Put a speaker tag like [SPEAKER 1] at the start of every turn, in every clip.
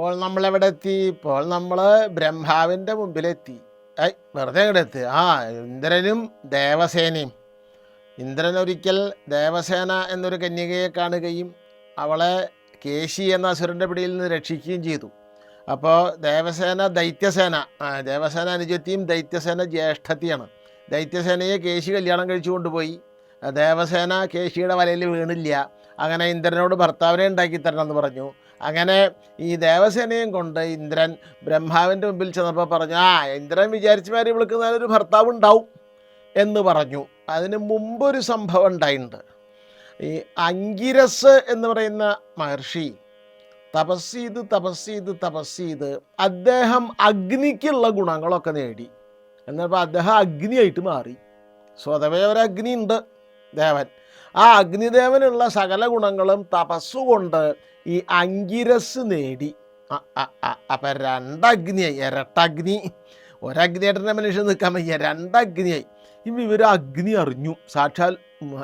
[SPEAKER 1] ഇപ്പോൾ നമ്മൾ എവിടെ എത്തി ഇപ്പോൾ നമ്മൾ ബ്രഹ്മാവിന്റെ മുമ്പിലെത്തി. ഐ വെറുതെ ഇവിടെ എത്തി. ആ ഇന്ദ്രനും ദേവസേനയും. ഇന്ദ്രൻ ഒരിക്കൽ ദേവസേന എന്നൊരു കന്യകയെ കാണുകയും അവളെ കേശി എന്ന അസുരന്റെ പിടിയിൽ നിന്ന് രക്ഷിക്കുകയും ചെയ്തു. അപ്പോൾ ദേവസേന ദൈത്യസേന ദേവസേന അനുജത്തിയും ദൈത്യസേന ജ്യേഷ്ഠത്തിയാണ്. ദൈത്യസേനയെ കേശി കല്യാണം കഴിച്ചു കൊണ്ടുപോയി. ദേവസേന കേശിയുടെ വലയിൽ വീണില്ല. അങ്ങനെ ഇന്ദ്രനോട് ഭർത്താവിനെ ഉണ്ടാക്കി തരണം എന്ന് പറഞ്ഞു. അങ്ങനെ ഈ ദേവസേനയും കൊണ്ട് ഇന്ദ്രൻ ബ്രഹ്മാവിന്റെ മുമ്പിൽ ചെന്നപ്പോൾ പറഞ്ഞു ആ ഇന്ദ്രൻ വിചാരിച്ചുമാരി വിളിക്കുന്ന ഒരു ഭർത്താവ് ഉണ്ടാവും എന്ന് പറഞ്ഞു. അതിന് മുമ്പൊരു സംഭവം ഉണ്ടായിട്ടുണ്ട്. ഈ അങ്കിരസ് എന്ന് പറയുന്ന മഹർഷി തപസ് ചെയ്ത് തപസ് ചെയ്ത് തപസ് ചെയ്ത് അദ്ദേഹം അഗ്നിക്കുള്ള ഗുണങ്ങളൊക്കെ നേടി. എന്നപ്പോൾ അദ്ദേഹം അഗ്നിയായിട്ട് മാറി. സ്വതവേ ഒരു അഗ്നി ഉണ്ട് ദേവൻ. ആ അഗ്നിദേവനുള്ള സകല ഗുണങ്ങളും തപസ്സുകൊണ്ട് ഈ അങ്കിരസ് നേടി. അപ്പം രണ്ടഗ്നിയായി ഇരട്ടഗ്നി ഒരഗ്നിയായിട്ട് മനുഷ്യൻ നിൽക്കാൻ വയ്യ. രണ്ടഗ്നിയായി ഈ വിവരം അഗ്നി അറിഞ്ഞു. സാക്ഷാൽ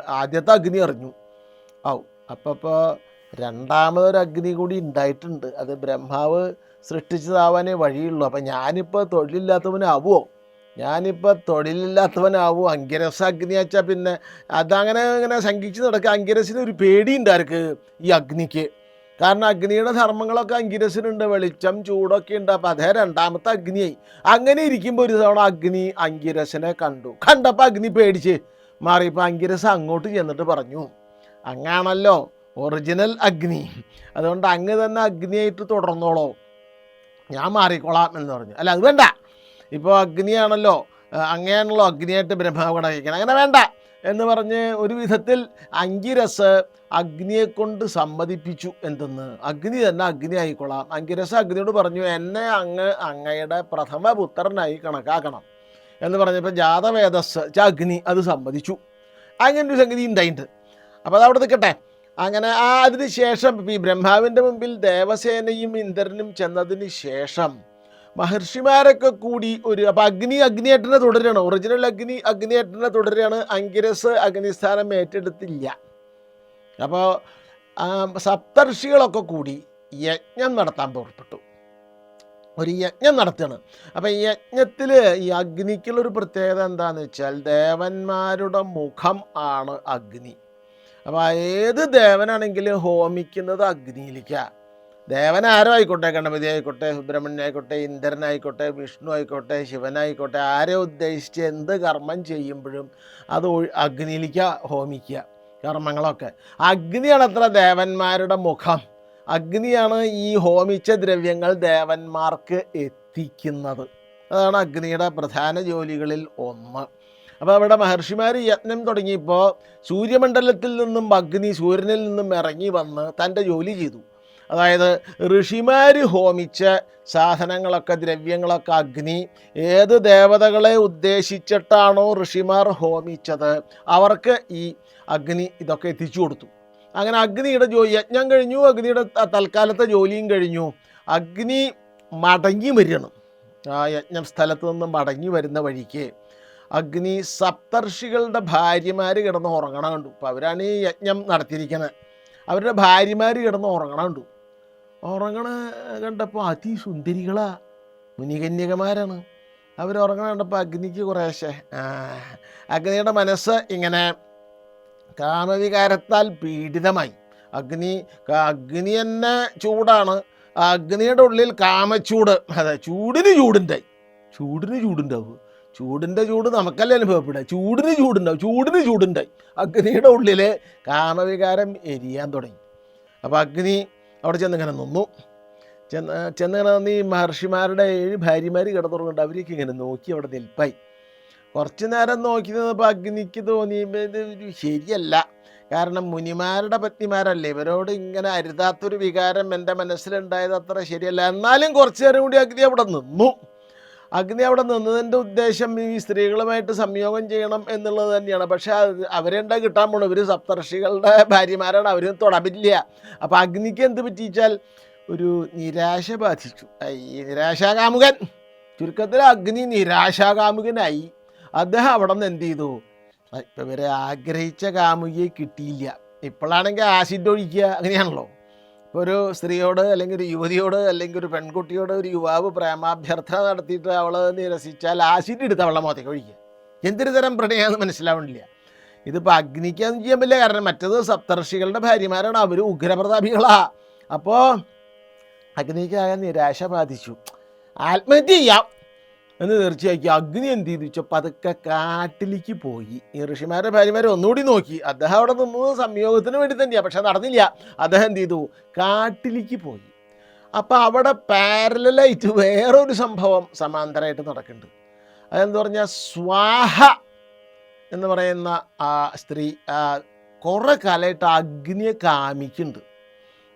[SPEAKER 1] ആദ്യത്തെ അഗ്നി അറിഞ്ഞു. ആവും അപ്പോൾ ഇപ്പോൾ രണ്ടാമതൊരു അഗ്നി കൂടി ഉണ്ടായിട്ടുണ്ട്. അത് ബ്രഹ്മാവ് സൃഷ്ടിച്ചതാവാനേ വഴിയുള്ളൂ. അപ്പം ഞാനിപ്പോൾ തൊഴിലില്ലാത്തവനാവുമോ ഞാനിപ്പോൾ തൊഴിലില്ലാത്തവനാവും അങ്കിരസ അഗ്നി വെച്ചാൽ പിന്നെ. അതങ്ങനെ അങ്ങനെ ശങ്കിച്ച് നടക്കുക അങ്കിരസിന് ഒരു പേടിയുണ്ട് ആർക്ക് ഈ അഗ്നിക്ക്. കാരണം അഗ്നിയുടെ ധർമ്മങ്ങളൊക്കെ അങ്കിരസിനുണ്ട്. വെളിച്ചം ചൂടൊക്കെ ഉണ്ട്. അപ്പം അതേ രണ്ടാമത്തെ അഗ്നിയായി. അങ്ങനെ ഇരിക്കുമ്പോൾ ഒരു തവണ അഗ്നി അങ്കിരസിനെ കണ്ടു. കണ്ടപ്പോൾ അഗ്നി പേടിച്ച് മാറിയപ്പോൾ അങ്കിരസ് അങ്ങോട്ട് ചെന്നിട്ട് പറഞ്ഞു അങ്ങാണല്ലോ ഒറിജിനൽ അഗ്നി. അതുകൊണ്ട് അങ്ങ് തന്നെ അഗ്നിയായിട്ട് തുടർന്നോളോ. ഞാൻ മാറിക്കോളാം എന്ന് പറഞ്ഞു. അല്ല അത് വേണ്ട. ഇപ്പോൾ അഗ്നിയാണല്ലോ അങ്ങനെയാണല്ലോ അഗ്നിയായിട്ട് ബ്രഹ്മാവ് കണക്കിക്കണം അങ്ങനെ വേണ്ട എന്ന് പറഞ്ഞ് ഒരു വിധത്തിൽ അങ്കിരസ് അഗ്നിയെ കൊണ്ട് സമ്മതിപ്പിച്ചു എന്തെന്ന്. അഗ്നി തന്നെ അഗ്നി ആയിക്കൊള്ളാം അങ്കിരസ് അഗ്നിയോട് പറഞ്ഞു എന്നെ അങ്ങ് അങ്ങയുടെ പ്രഥമ പുത്രനായി കണക്കാക്കണം. എന്ന് പറഞ്ഞപ്പോൾ ജാതവേദസ് ച അഗ്നി അത് സമ്മതിച്ചു. അങ്ങനെ ഒരു സംഗതി ഉണ്ടായിട്ടുണ്ട്. അപ്പോൾ അത് അവിടെ നിൽക്കട്ടെ. അങ്ങനെ ആ അതിന് ശേഷം ഈ ബ്രഹ്മാവിന്റെ മുമ്പിൽ ദേവസേനയും ഇന്ദ്രനും ചെന്നതിന് ശേഷം മഹർഷിമാരൊക്കെ കൂടി ഒരു അപ്പം അഗ്നി അഗ്നിയേട്ടനെ തുടരുകയാണ് ഒറിജിനൽ അഗ്നി അഗ്നിയേട്ടനെ തുടരുകയാണ് അങ്കിരസ് അഗ്നിസ്ഥാനം ഏറ്റെടുത്തില്ല. അപ്പോൾ സപ്തർഷികളൊക്കെ കൂടി യജ്ഞം നടത്താൻ പുറപ്പെട്ടു. ഒരു യജ്ഞം നടത്തുകയാണ്. അപ്പം ഈ യജ്ഞത്തിൽ ഈ അഗ്നിക്കുള്ളൊരു പ്രത്യേകത എന്താണെന്ന് വെച്ചാൽ ദേവന്മാരുടെ മുഖം ആണ് അഗ്നി. അപ്പോൾ ഏത് ദേവനാണെങ്കിലും ഹോമിക്കുന്നത് അഗ്നിയിലേക്കാണ് ദേവൻ ആരോ ആയിക്കോട്ടെ ഗണപതി ആയിക്കോട്ടെ സുബ്രഹ്മണ്യൻ ആയിക്കോട്ടെ ഇന്ദ്രനായിക്കോട്ടെ വിഷ്ണു ആയിക്കോട്ടെ ശിവനായിക്കോട്ടെ ആരെ ഉദ്ദേശിച്ച് എന്ത് കർമ്മം ചെയ്യുമ്പോഴും അത് അഗ്നിയിലേക്ക് ഹോമിക്കുക കർമ്മങ്ങളൊക്കെ. അഗ്നിയാണ് അത്ര ദേവന്മാരുടെ മുഖം. അഗ്നിയാണ് ഈ ഹോമിച്ച ദ്രവ്യങ്ങൾ ദേവന്മാർക്ക് എത്തിക്കുന്നത്. അതാണ് അഗ്നിയുടെ പ്രധാന ജോലികളിൽ ഒന്ന്. അപ്പോൾ അവിടെ മഹർഷിമാർ യജ്ഞം തുടങ്ങിയപ്പോൾ സൂര്യമണ്ഡലത്തിൽ നിന്നും അഗ്നി സൂര്യനിൽ നിന്നും ഇറങ്ങി വന്ന് തന്റെ ജോലി ചെയ്തു. അതായത് ഋഷിമാർ ഹോമിച്ച സാധനങ്ങളൊക്കെ ദ്രവ്യങ്ങളൊക്കെ അഗ്നി ഏത് ദേവതകളെ ഉദ്ദേശിച്ചിട്ടാണോ ഋഷിമാർ ഹോമിച്ചത് അവർക്ക് ഈ അഗ്നി ഇതൊക്കെ എത്തിച്ചു കൊടുത്തു. അങ്ങനെ അഗ്നിയുടെ ജോലി യജ്ഞം കഴിഞ്ഞു അഗ്നിയുടെ തൽക്കാലത്തെ ജോലിയും കഴിഞ്ഞു. അഗ്നി മടങ്ങി വരണം. ആ യജ്ഞം സ്ഥലത്ത് നിന്ന് മടങ്ങി വരുന്ന വഴിക്ക് അഗ്നി സപ്തർഷികളുടെ ഭാര്യമാർ കിടന്ന് ഉറങ്ങണ കണ്ടു. അപ്പോൾ അവരാണ് ഈ യജ്ഞം നടത്തിയിരിക്കുന്നത് അവരുടെ ഭാര്യമാർ കിടന്ന് ഉറങ്ങണ കണ്ടു. ഉറങ്ങണ കണ്ടപ്പോൾ അതിസുന്ദരികളാ. മുനികന്യകമാരാണ്. ഉറങ്ങണ കണ്ടപ്പോൾ അഗ്നിക്ക് കുറേശ്ശെ അഗ്നിയുടെ മനസ്സ് ഇങ്ങനെ കാമവികാരത്താൽ പീഡിതമായി. അഗ്നി അഗ്നി തന്നെ ചൂടാണ്. അഗ്നിയുടെ ഉള്ളിൽ കാമച്ചൂട് അതെ ചൂടിന് ചൂടുണ്ടായി. ചൂടിന് ചൂടുണ്ടാവും. ചൂടിന്റെ ചൂട് നമുക്കല്ലേ അനുഭവപ്പെടുക. ചൂടിന് ചൂടുണ്ടാവും. ചൂടിന് ചൂടുണ്ടായി. അഗ്നിയുടെ ഉള്ളിൽ കാമവികാരം എരിയാൻ തുടങ്ങി. അപ്പോൾ അഗ്നി അവിടെ ചെന്നിങ്ങനെ നിന്നു. ചെന്ന് ചെന്നിങ്ങനെ നിന്ന് ഈ മഹർഷിമാരുടെ ഏഴ് ഭാര്യമാർ കിടന്നുറങ്ങുന്നുണ്ട്. അവരൊക്കെ ഇങ്ങനെ നോക്കി അവിടെ നിൽപ്പായി. കുറച്ച് നേരം നോക്കി നിന്നപ്പോൾ അഗ്നിക്ക് തോന്നി ഒരു ശരിയല്ല. കാരണം മുനിമാരുടെ പത്നിമാരല്ലേ ഇവരോട് ഇങ്ങനെ അരുതാത്തൊരു വികാരം എന്റെ മനസ്സിലുണ്ടായത് അത്ര ശരിയല്ല. എന്നാലും കുറച്ച് നേരം കൂടി അഗ്നി അവിടെ നിന്നു. അഗ്നി അവിടെ നിന്നതിന്റെ ഉദ്ദേശം ഈ സ്ത്രീകളുമായിട്ട് സംയോഗം ചെയ്യണം എന്നുള്ളത് തന്നെയാണ്. പക്ഷേ അവരെന്താ കിട്ടാൻ പോണു ഇവർ സപ്തർഷികളുടെ ഭാര്യമാരാണ് അവരും തൊടപില്ല അപ്പോൾ അഗ്നിക്ക് എന്ത് പറ്റിച്ചാൽ ഒരു നിരാശ ബാധിച്ചു. ഈ നിരാശാകാമുകൻ. ചുരുക്കത്തിൽ അഗ്നി നിരാശാകാമുകനായി. അദ്ദേഹം അവിടെ നിന്ന് എന്ത് ചെയ്തു? ഇപ്പം ഇവരെ ആഗ്രഹിച്ച കാമുകിയെ കിട്ടിയില്ല. ഇപ്പോഴാണെങ്കിൽ ആസിഡ് ഒഴിക്കുക അങ്ങനെയാണല്ലോ. ഒരു സ്ത്രീയോട് അല്ലെങ്കിൽ ഒരു യുവതിയോട് അല്ലെങ്കിൽ ഒരു പെൺകുട്ടിയോട് ഒരു യുവാവ് പ്രേമാഭ്യർത്ഥന നടത്തിയിട്ട് അവൾ നിരസിച്ചാൽ ആസിഡ് എടുത്ത് അവളെ മുഖത്തേക്ക് ഒഴിക്കുക. എന്തൊരു തരം പ്രണയമാണെന്ന് മനസ്സിലാവണില്ല. ഇതിപ്പോൾ അഗ്നിക്കാന്ന് ചെയ്യാൻ പറ്റില്ല കാരണം. മറ്റത് സപ്തർഷികളുടെ ഭാര്യമാരാണ്. അവർ ഉഗ്രപ്രതാപികളാ. അപ്പോൾ അഗ്നിക്കായ നിരാശ ബാധിച്ചു. ആത്മഹത്യ ചെയ്യാം. എന്ന് തീർച്ചയാക്കി അഗ്നി എന്ത് ചെയ്തു? വെച്ചാൽ പതുക്കെ കാട്ടിലേക്ക് പോയി. ഈ ഋഷിമാരുടെ ഭാര്യമാരെ ഒന്നുകൂടി നോക്കി. അദ്ദേഹം അവിടെ നിന്നത് സംയോഗത്തിന് വേണ്ടി തന്നെയാണ് പക്ഷെ നടന്നില്ല. അദ്ദേഹം എന്ത് ചെയ്തു? കാട്ടിലേക്ക് പോയി. അപ്പോൾ അവിടെ പാരലായിട്ട് വേറൊരു സംഭവം സമാന്തരമായിട്ട് നടക്കുന്നുണ്ട്. അതെന്ന് പറഞ്ഞാൽ സ്വാഹ എന്ന് പറയുന്ന ആ സ്ത്രീ കുറേ കാലമായിട്ട് അഗ്നിയെ കാമിക്കുന്നുണ്ട്.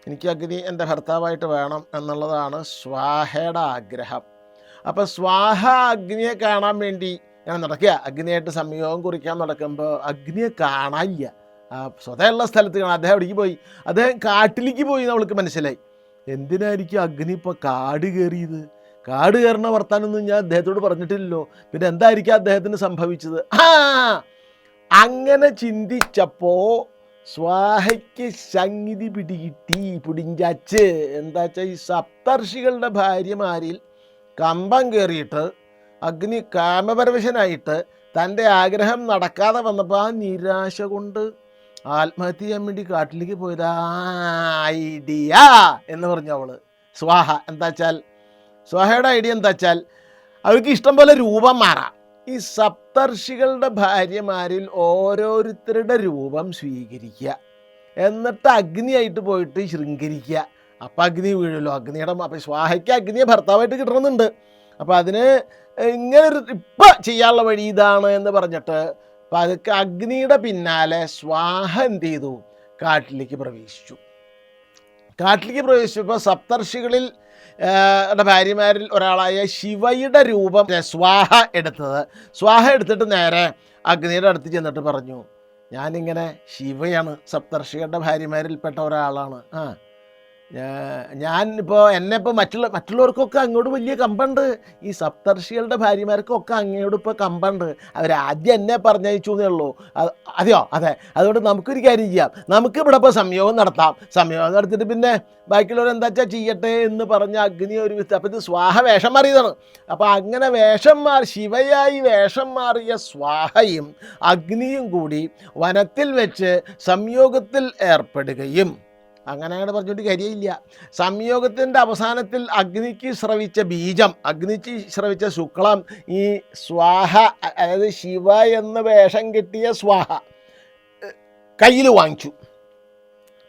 [SPEAKER 1] എനിക്ക് അഗ്നി എന്റെ ഭർത്താവായിട്ട് വേണം എന്നുള്ളതാണ് സ്വാഹയുടെ ആഗ്രഹം. അപ്പോൾ സ്വാഹ അഗ്നിയെ കാണാൻ വേണ്ടി ഞാൻ നടക്കുക. അഗ്നിയായിട്ട് സംയോഗം കുറിക്കാൻ നടക്കുമ്പോൾ അഗ്നിയെ കാണാനില്ല. സ്വതയുള്ള സ്ഥലത്ത് കാണാം അദ്ദേഹം എവിടേക്ക് പോയി. അദ്ദേഹം കാട്ടിലേക്ക് പോയി നമ്മൾക്ക് മനസ്സിലായി. എന്തിനായിരിക്കും അഗ്നി ഇപ്പോൾ കാട് കയറിയത്? കാട് കയറുന്ന വർത്താനൊന്നും ഞാൻ അദ്ദേഹത്തോട് പറഞ്ഞിട്ടില്ലല്ലോ. പിന്നെ എന്തായിരിക്കും അദ്ദേഹത്തിന് സംഭവിച്ചത്? ആ അങ്ങനെ ചിന്തിച്ചപ്പോൾ സ്വാഹയ്ക്ക് സംഗീതി പിടികിട്ടി. പിടിഞ്ചാച്ച്. എന്താ വെച്ചാൽ ഈ സപ്തർഷികളുടെ ഭാര്യമാരിൽ കമ്പം കയറിയിട്ട് അഗ്നി കാമപരവശനായിട്ട് തന്റെ ആഗ്രഹം നടക്കാതെ വന്നപ്പോൾ ആ നിരാശ കൊണ്ട് ആത്മഹത്യ ചെയ്യാൻ വേണ്ടി കാട്ടിലേക്ക് പോയത് ഐഡിയ എന്ന് പറഞ്ഞു അവൾ. സ്വാഹ എന്താ വെച്ചാൽ സ്വാഹയുടെ ഐഡിയ എന്താ വെച്ചാൽ അവൾക്ക് ഇഷ്ടം പോലെ രൂപം മാറാം. ഈ സപ്തർഷികളുടെ ഭാര്യമാരിൽ ഓരോരുത്തരുടെ രൂപം സ്വീകരിക്കുക. എന്നിട്ട് അഗ്നിയായിട്ട് പോയിട്ട് ശൃംഗരിക്കുക. അപ്പം അഗ്നി വീഴുമല്ലോ. അഗ്നിയുടെ അപ്പം സ്വാഹയ്ക്ക് അഗ്നിയെ ഭർത്താവായിട്ട് കിട്ടണമെന്നുണ്ട്. അപ്പം അതിന് ഇങ്ങനെ ഒരു ഇപ്പം ചെയ്യാനുള്ള വഴി ഇതാണ് എന്ന് പറഞ്ഞിട്ട് അപ്പം പതുക്കെ അഗ്നിയുടെ പിന്നാലെ സ്വാഹ എന്ത് ചെയ്തു? കാട്ടിലേക്ക് പ്രവേശിച്ചു. കാട്ടിലേക്ക് പ്രവേശിച്ചപ്പോൾ സപ്തർഷികളിൽ ഭാര്യമാരിൽ ഒരാളായ ശിവയുടെ രൂപം സ്വാഹ എടുത്തത്. സ്വാഹ എടുത്തിട്ട് നേരെ അഗ്നിയുടെ അടുത്ത് ചെന്നിട്ട് പറഞ്ഞു ഞാനിങ്ങനെ ശിവയാണ്. സപ്തർഷികളുടെ ഭാര്യമാരിൽപ്പെട്ട ഒരാളാണ്. ആ. ഞാൻ ഇപ്പോൾ എന്നെ ഇപ്പോൾ മറ്റുള്ള മറ്റുള്ളവർക്കൊക്കെ അങ്ങോട്ട് വലിയ കമ്പുണ്ട്. ഈ സപ്തർഷികളുടെ ഭാര്യമാർക്കൊക്കെ അങ്ങോട്ട് ഇപ്പോൾ കമ്പുണ്ട് അവരാദ്യം എന്നെ പറഞ്ഞയച്ചു എന്നേ ഉള്ളൂ. അത് അതെയോ? അതെ. അതുകൊണ്ട് നമുക്കൊരു കാര്യം ചെയ്യാം. നമുക്ക് ഇവിടെ ഇപ്പോൾ സംയോഗം നടത്താം. സംയോഗം നടത്തിയിട്ട് പിന്നെ ബാക്കിയുള്ളവർ എന്താ വെച്ചാൽ ചെയ്യട്ടെ എന്ന് പറഞ്ഞ അഗ്നി ഒരു വിത്ത് അപ്പം ഇത് സ്വാഹ വേഷം മാറിയതാണ്. അപ്പോൾ അങ്ങനെ വേഷം മാറി ശിവയായി വേഷം മാറിയ സ്വാഹയും അഗ്നിയും കൂടി വനത്തിൽ വെച്ച് സംയോഗത്തിൽ ഏർപ്പെടുകയും അങ്ങനെയാണ് പറഞ്ഞുകൊണ്ട് കാര്യമില്ല. സംയോഗത്തിന്റെ അവസാനത്തിൽ അഗ്നിക്ക് ശ്രവിച്ച ബീജം അഗ്നിക്ക് ശ്രവിച്ച ശുക്ലം ഈ സ്വാഹ അതായത് ശിവ എന്ന് വേഷം കിട്ടിയ സ്വാഹ കയ്യിൽ വാങ്ങിച്ചു.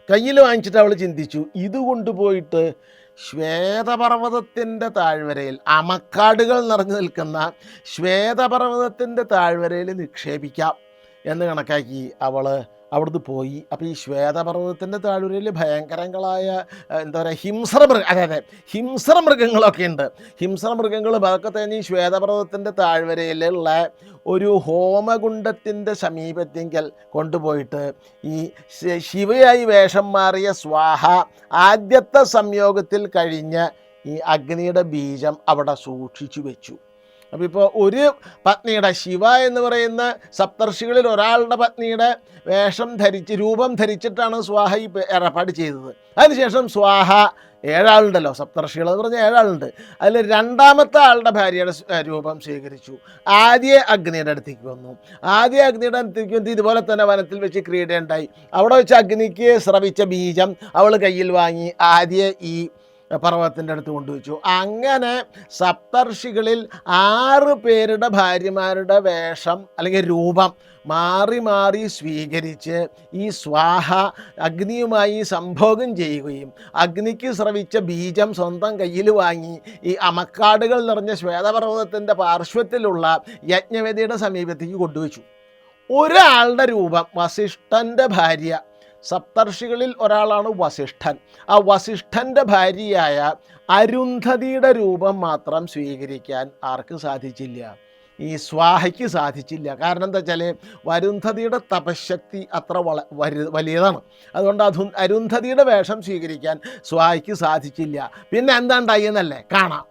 [SPEAKER 1] കയ്യിൽ വാങ്ങിച്ചിട്ട് അവൾ ചിന്തിച്ചു ഇത് കൊണ്ടുപോയിട്ട് ശ്വേതപർവതത്തിന്റെ താഴ്വരയിൽ അമക്കാടുകൾ നിറഞ്ഞു നിൽക്കുന്ന ശ്വേതപർവതത്തിന്റെ താഴ്വരയിൽ നിക്ഷേപിക്കാം എന്ന് കണക്കാക്കി അവൾ അവിടുന്ന് പോയി. അപ്പോൾ ഈ ശ്വേതപർവതത്തിന്റെ താഴ്വരയിൽ ഭയങ്കരങ്ങളായ എന്താ പറയുക ഹിംസ്ര മൃഗ അതെ അതെ ഹിംസ്ര മൃഗങ്ങളൊക്കെ ഉണ്ട്. ഹിംസ്ര മൃഗങ്ങൾ അതൊക്കെ തന്നെ ഈ ശ്വേതപർവതത്തിന്റെ താഴ്വരയിലുള്ള ഒരു ഹോമകുണ്ടത്തിന്റെ സമീപത്തെങ്കിൽ കൊണ്ടുപോയിട്ട് ഈ ശിവയായി വേഷം മാറിയ സ്വാഹ ആദ്യത്തെ സംയോഗത്തിൽ കഴിഞ്ഞ് ഈ അഗ്നിയുടെ ബീജം അവിടെ സൂക്ഷിച്ചു വെച്ചു. അപ്പോൾ ഇപ്പോൾ ഒരു പത്നിയുടെ ശിവ എന്ന് പറയുന്ന സപ്തർഷികളിൽ ഒരാളുടെ പത്നിയുടെ വേഷം ധരിച്ച് രൂപം ധരിച്ചിട്ടാണ് സ്വാഹ ഈ ഏർപ്പാട് ചെയ്തത്. അതിനുശേഷം സ്വാഹ ഏഴാളുണ്ടല്ലോ സപ്തർഷികൾ എന്ന് പറഞ്ഞാൽ ഏഴാളുണ്ട്. അതിൽ രണ്ടാമത്തെ ആളുടെ ഭാര്യയുടെ രൂപം സ്വീകരിച്ചു. ആദ്യ അഗ്നിയുടെ അടുത്തേക്ക് വന്നു. ആദ്യ അഗ്നിയുടെ അടുത്തേക്ക് വന്നിട്ട് ഇതുപോലെ തന്നെ വനത്തിൽ വെച്ച് ക്രീഡയുണ്ടായി. അവിടെ വെച്ച് അഗ്നിക്ക് ശ്രവിച്ച ബീജം അവൾ കയ്യിൽ വാങ്ങി. ആദ്യ ഈ പർവതത്തിന്റെ അടുത്ത് കൊണ്ടുവച്ചു. അങ്ങനെ സപ്തർഷികളിൽ ആറ് പേരുടെ ഭാര്യമാരുടെ വേഷം അല്ലെങ്കിൽ രൂപം മാറി മാറി സ്വീകരിച്ച് ഈ സ്വാഹ അഗ്നിയുമായി സംഭോഗം ചെയ്യുകയും അഗ്നിക്ക് സ്രവിച്ച ബീജം സ്വന്തം കയ്യിൽ വാങ്ങി ഈ അമക്കാടുകൾ നിറഞ്ഞ ശ്വേതപർവതത്തിന്റെ പാർശ്വത്തിലുള്ള യജ്ഞവേദിയുടെ സമീപത്തേക്ക് കൊണ്ടുവച്ചു. ഒരാളുടെ രൂപം വസിഷ്ഠന്റെ ഭാര്യ സപ്തർഷികളിൽ ഒരാളാണ് വസിഷ്ഠൻ. ആ വസിഷ്ഠന്റെ ഭാര്യയായ അരുന്ധതിയുടെ രൂപം മാത്രം സ്വീകരിക്കാൻ ആർക്ക് സാധിച്ചില്ല? ഈ സ്വാഹയ്ക്ക് സാധിച്ചില്ല. കാരണം എന്താ വെച്ചാൽ വരുന്ധതിയുടെ തപശക്തി അത്ര വള വലിയതാണ്. അതുകൊണ്ട് അധു അരുന്ധതിയുടെ വേഷം സ്വീകരിക്കാൻ സ്വാഹയ്ക്ക് സാധിച്ചില്ല. പിന്നെ എന്താ ഉണ്ടായെന്നല്ലേ? കാണാം.